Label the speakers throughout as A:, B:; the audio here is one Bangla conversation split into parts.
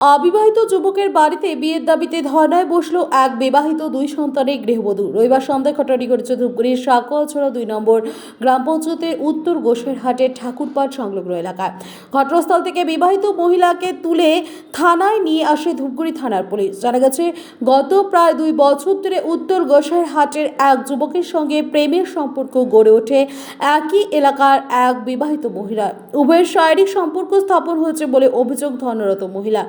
A: অবিবাহিত যুবকের বাড়িতে বিয়ের দাবিতে ধর্নায় বসল এক বিবাহিত দুই সন্তানের গৃহবধূ। রবিবার সন্ধ্যায় ঘটনাটি ঘটেছে ধূপগুড়ির সাকুয়াছড়া দুই নম্বর গ্রাম পঞ্চায়েতের উত্তর গোসেরহাটের ঠাকুরপাড় সংলগ্ন এলাকায়। ঘটনাস্থল থেকে বিবাহিত মহিলাকে তুলে থানায় নিয়ে আসে ধূপগুড়ি থানার পুলিশ। জানা গেছে, গত প্রায় দুই বছর ধরে উত্তর গোসেরহাটের এক যুবকের সঙ্গে প্রেমের সম্পর্ক গড়ে ওঠে একই এলাকার এক বিবাহিত মহিলা উভয়ের শারীরিক সম্পর্ক স্থাপন হয়েছে বলে অভিযোগ ধর্ণরত মহিলা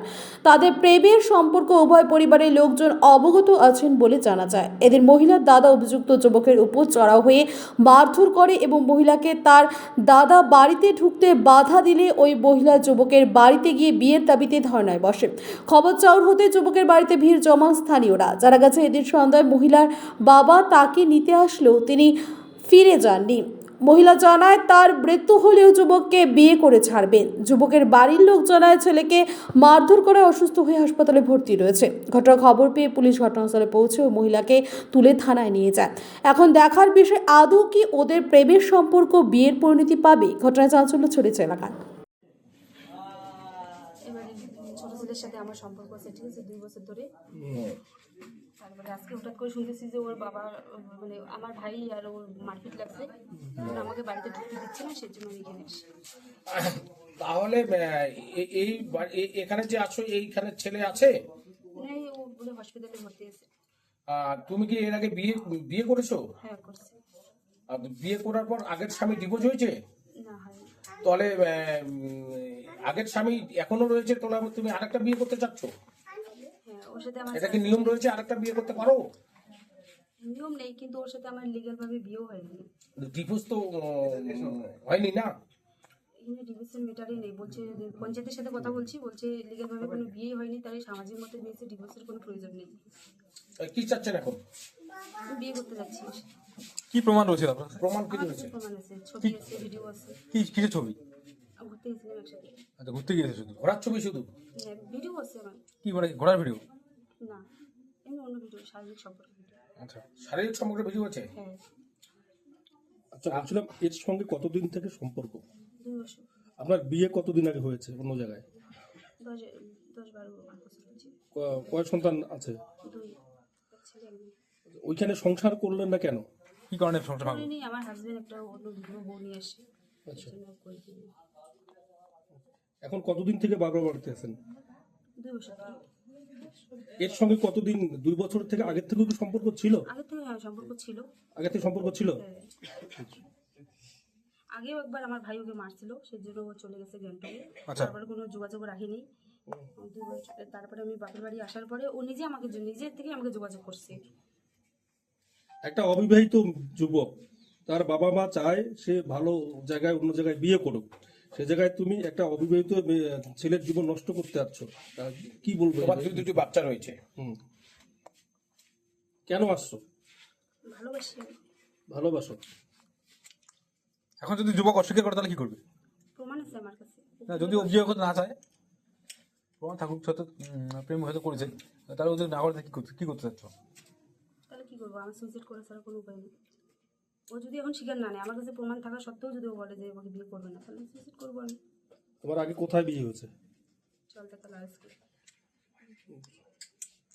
A: তাদের প্রেমের সম্পর্ক উভয় পরিবারের লোকজন অবগত আছেন বলে জানা যায়। এদের মহিলার দাদা অভিযুক্ত যুবকের উপর চড়াও হয়ে মারধর করে এবং মহিলাকে তার দাদা বাড়িতে ঢুকতে বাধা দিলে ওই মহিলা যুবকের বাড়িতে গিয়ে বিয়ের দাবিতে ধর্নায় বসে। খবর চাউর হতে যুবকের বাড়িতে ভিড় জমান স্থানীয়রা। যারা গেছে, এদিন সন্ধ্যায় মহিলার বাবা তাকে নিতে আসলেও তিনি ফিরে যাননি। মহিলা জানায়, তার মৃত্যু হলেও যুবককে বিয়ে করে ছাড়বেন। যুবকের বাড়ির লোক জানায়, ছেলেকে মারধর করে অসুস্থ হয়ে হাসপাতালে ভর্তি রয়েছে। ঘটনার খবর পেয়ে পুলিশ ঘটনাস্থলে পৌঁছে মহিলাকে তুলে থানায় নিয়ে যায়। এখন দেখার বিষয়, আদৌ কি ওদের প্রেমের সম্পর্ক বিয়ের পরিণতি পাবে? ঘটনা চাঞ্চল্য ছড়িয়েছে এলাকায়।
B: ছেলের সাথে আমার সম্পর্ক আছে ঠিক আছে? দুই বছর ধরে। তারপরে আজকে হঠাৎ করে শুনতেছি যে ওর বাবা মানে আমার ভাই আর ওর মারপিট লাগছে। আমাকে বাড়িতে ঢুকতে দিচ্ছে না সেজন্য আমি এখানে এসেছি
C: তাহলে এই এখানে যে আছো এইখানে ছেলে আছে?
B: ও বলে হসপিটালে ভর্তি আছে
C: তুমি কি এর আগে বিয়ে বিয়ে করেছ?
B: হ্যাঁ করছে।
C: বিয়ে করার পর আগের স্বামী ডিভোর্স হয়েছে?
B: না
C: তাহলে আগের স্বামী এখনও রয়েছে আবার তুমি আরেকটা বিয়ে করতে চাচ্ছ?
B: হ্যাঁ ওর সাথে আমার
C: এটা কি নিয়ম রয়েছে আরেকটা বিয়ে করতে পারো?
B: নিয়ম নেই কিন্তু ওর সাথে আমার লিগাল ভাবে বিয়েও হয়নি।
C: ডিভোর্স তো হয়নি না?
B: ডিভোর্সের মেটারই নেই বলছে পঞ্চায়েতের সাথে কথা বলছি বলছে লিগাল ভাবে কোনো বিয়ে হয়নি তাই সামাজিক মতে ডিভোর্সের কোনো প্রয়োজন নেই।
C: কি চাচ্ছেন এখন?
B: বিয়ে করতে যাচ্ছি।
D: কি প্রমাণ রয়েছে আপনার
C: প্রমাণ কি রয়েছে?
B: প্রমাণ আছে ছবি আছে ভিডিও আছে।
D: কি কিসের ছবি?
B: ঘুরতে গেছিলাম একসাথে।
D: আচ্ছা ঘুরতে গিয়েছে শুধু
C: ঘোরার ছবি শুধু?
B: ভিডিও আছে আমার
D: কি মানে ঘোড়ার ভিডিও?
B: না এমনি অন্য ভিডিও শারীরিক সম্পর্ক
D: আচ্ছা
C: শারীরিক সম্পর্কে ভিডিও আছে?
B: হ্যাঁ।
E: আচ্ছা বলছিলাম এর সঙ্গে কতদিন থেকে সম্পর্ক?
B: দুই বছর।
E: আপনার বিয়ে কতদিন আগে হয়েছে অন্য জায়গায়? কয় সন্তান আছে। ওইখানে সংসার করলেন না কেন?
D: কি কারণে সংসার
B: আমার হাজবেন্ড একটা অন্য ভিডিও বউ নিয়ে আসে।
E: আচ্ছা। এখন কতদিন থেকে বাবার বাড়িতে আছেন? এর সঙ্গে কতদিন দুই বছর থেকে আগের থেকেও কি সম্পর্ক ছিল?
B: আগে থেকে হ্যাঁ সম্পর্ক ছিল।
E: আগে থেকে সম্পর্ক ছিল?
B: হ্যাঁ। আগেও একবার আমার ভাই ওকে মারছিল সেজন্য ও চলে গেছে গ্যাংটকে।
D: আচ্ছা।
B: তারপরে কোনো যোগাযোগ রাখিনি। তারপরে আমি বাপের বাড়ি আসার পরে ও নিজে আমাকে নিজের থেকে আমাকে যোগাযোগ করছে।
E: একটা অবিবাহিত যুবক তার বাবা মা চায় সে ভালো জায়গায় অন্য জায়গায় বিয়ে করুক। সে জায়গায় তুমি একটা অবিবাহিত ছেলের জীবন নষ্ট করতে যাচ্ছ তা কি বলব?
C: তোমার দুই দুটি বাচ্চা রয়েছে।
E: হুম। কেন আসছো?
B: ভালোবাসি
E: ভালোবাসো।
D: এখন যদি যুবক অস্বীকার করে তাহলে কি করবে?
B: প্রমাণ আছে আমার কাছে।
D: না, যদি অভিযোগ করতে না চায় প্রমাণ থাকুক হয়তো প্রেম হয়তো করেছে। তাহলে ওদের না করে কি করতে কি করতে চাচ্ছ?
B: তাহলে কি করব? আমার সুইসাইড করা ছাড়া কোনো উপায় নেই। ও যদি এখন স্বীকার না নেয় আমার কাছে প্রমাণ থাকা সত্ত্বেও যদি ও বলে যে আমাকে বিয়ে করবে না তাহলে সুইসাইড করব আমি।
E: তোমার আগে কোথায় বিয়ে হয়েছে?
B: চল দেখা লাইস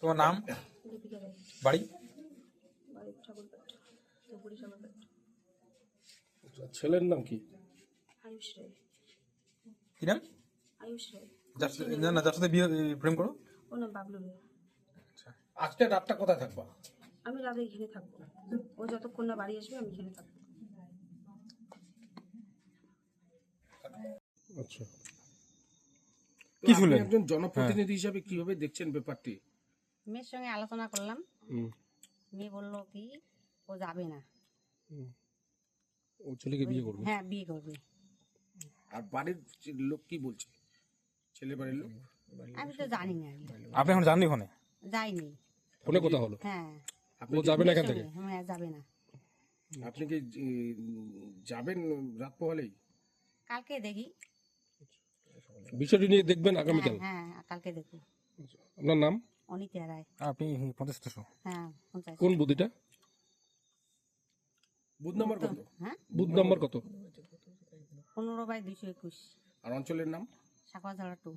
D: তোমার নাম?
B: দীপিকা রায়
D: বাড়ি?
B: বাড়ি ঠাকুরপাট ধুপুরি ঠাকুরপাট।
E: আচ্ছা, ছেলের নাম কি?
B: আয়ুষ রায়।
D: কি নাম?
B: আয়ুষ রায়।
D: যার সাথে না, না যার সাথে বিয়ে প্রেম করো?
B: ও নাম বাবলু রায়
C: আজকে রাতটা কোথায় থাকবা?
B: আমি রাতে এখানে থাকব। ও যতক্ষণ না বাড়ি আসবে আমি এখানে থাকব।
E: আচ্ছা।
D: কি শুনলেন?
C: একজন জনপ্রতিনিধি হিসাবে কীভাবে দেখছেন ব্যাপারটি?
F: মেয়ের সঙ্গে আলোচনা করলাম। মেয়ে বলল কি ও যাবে না।
E: ও ছেলেকে বিয়ে করবে?
F: হ্যাঁ বিয়ে করবে।
C: আর বাড়ির লোক কি বলছে? ছেলে বাড়ির লোক?
F: আমি তো জানি না।
D: আপনি এখন জাননি ওখানে?
F: যাইনি।
E: ফোনে কথা হলো?
F: হ্যাঁ।
E: ও যাবে না এখান থেকে?
F: হ্যাঁ যাবে না।
C: আপনি কি যাবেন রাত পোহালেই?
F: কালকে দেখি।
E: বিষয়টি নিয়ে দেখবেন
F: হ্যাঁ
E: আগামীকাল।
F: হ্যাঁ কালকে দেখি।
E: আপনার নাম?
F: অনিতা রায়।
D: আপনি পঞ্চাশ
F: হ্যাঁ পঞ্চাশ।
E: কোন বুদ্ধিটা?
C: বুধ নম্বর কত?
F: হ্যাঁ?
E: বুথ নাম্বার কত?
F: পনেরো বাই দুইশো একুশ।
C: আর অঞ্চলের নাম?
F: সাকুয়াঝালা টু।